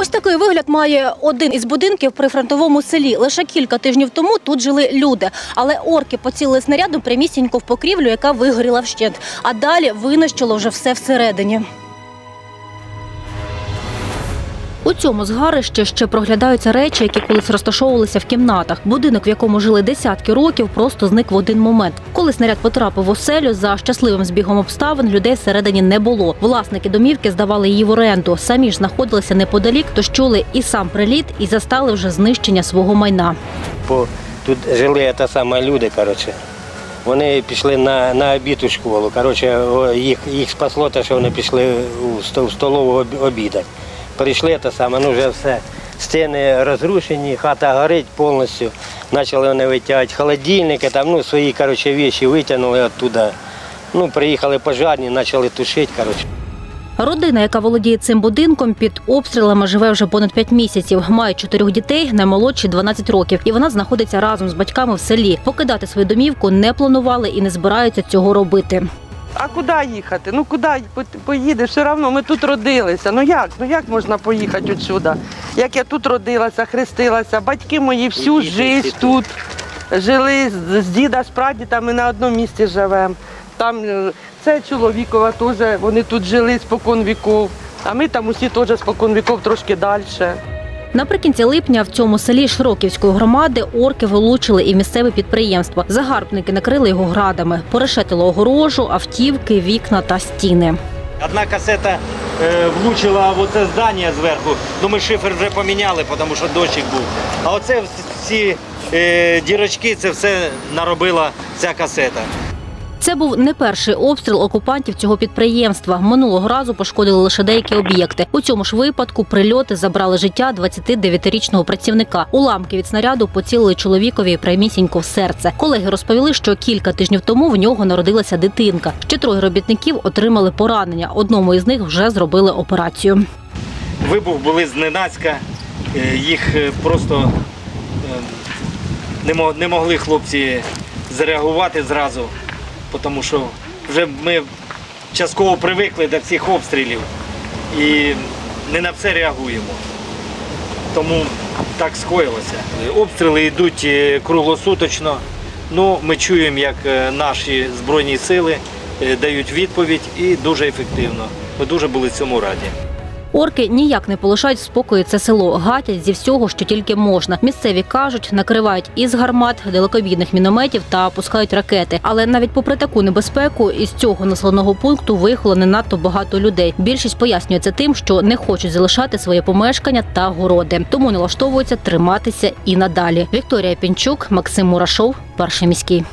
Ось такий вигляд має один із будинків при фронтовому селі. Лише кілька тижнів тому тут жили люди. Але орки поцілили снарядом прямісінько в покрівлю, яка вигоріла вщент. А далі винищило вже все всередині. У цьому згарищі ще проглядаються речі, які колись розташовувалися в кімнатах. Будинок, в якому жили десятки років, просто зник в один момент. Коли снаряд потрапив в оселю, за щасливим збігом обставин людей всередині не було. Власники домівки здавали її в оренду. Самі ж знаходилися неподалік, тож чули і сам приліт, і застали вже знищення свого майна. По, тут жили та саме люди, коротше. Вони пішли на, на обід у школу. Коротше, їх, їх спасло те, що вони пішли у, столову обідати. Прийшли те саме, ну вже все. Стіни розрушені, хата горить повністю. Почали вони витягати холодильники, там, ну, свої коротше, віші витягнули оттуда. Ну, приїхали пожарні, почали тушити. Коротше. Родина, яка володіє цим будинком, під обстрілами живе вже понад 5 місяців. Має чотирьох дітей, наймолодші 12 років, і вона знаходиться разом з батьками в селі. Покидати свою домівку не планували і не збираються цього робити. А куди їхати? Ну куди по- поїдеш? Все одно ми тут родилися. Ну як? Ну як можна поїхати відсюди? Як я тут родилася, хрестилася, батьки мої всю життя тут жили з з діда, з прадіда, ми на одному місці живемо. Там е, це чоловікова теж, вони тут жили спокон віков. А ми там усі теж спокон віков трошки далі. Наприкінці липня в цьому селі Широківської громади орки вилучили і місцеве підприємство. Загарбники накрили його градами, порешетило огорожу, автівки, вікна та стіни. Одна касета е, влучила в оце здання зверху. Ну ми шифер вже поміняли, тому що дощик був. А оце всі е, дірочки, це все наробила ця касета. Це був не перший обстріл окупантів цього підприємства. Минулого разу пошкодили лише деякі об'єкти. У цьому ж випадку прильоти забрали життя 29-річного працівника. Уламки від снаряду поцілили чоловікові прямісінько в серце. Колеги розповіли, що кілька тижнів тому в нього народилася дитинка. Ще троє робітників отримали поранення. Одному із них вже зробили операцію. Вибух були зненацька, е, їх е, просто е, не могли хлопці зреагувати зразу, тому що вже ми частково привикли до всіх обстрілів і не на все реагуємо. Тому так скоїлося. Обстріли йдуть е, круглосуточно. Ну, ми чуємо, як е, наші збройні сили е, дають відповідь і дуже ефективно. Ми дуже були цьому раді. Орки ніяк не полишають в спокої це село, гатять зі всього, що тільки можна. Місцеві кажуть, накривають із гармат, далекобійних мінометів та пускають ракети. Але навіть попри таку небезпеку, із цього населеного пункту виїхало не надто багато людей. Більшість пояснює це тим, що не хочуть залишати своє помешкання та городи, тому налаштовуються триматися і надалі. Вікторія Пінчук, Максим Мурашов, перший міський.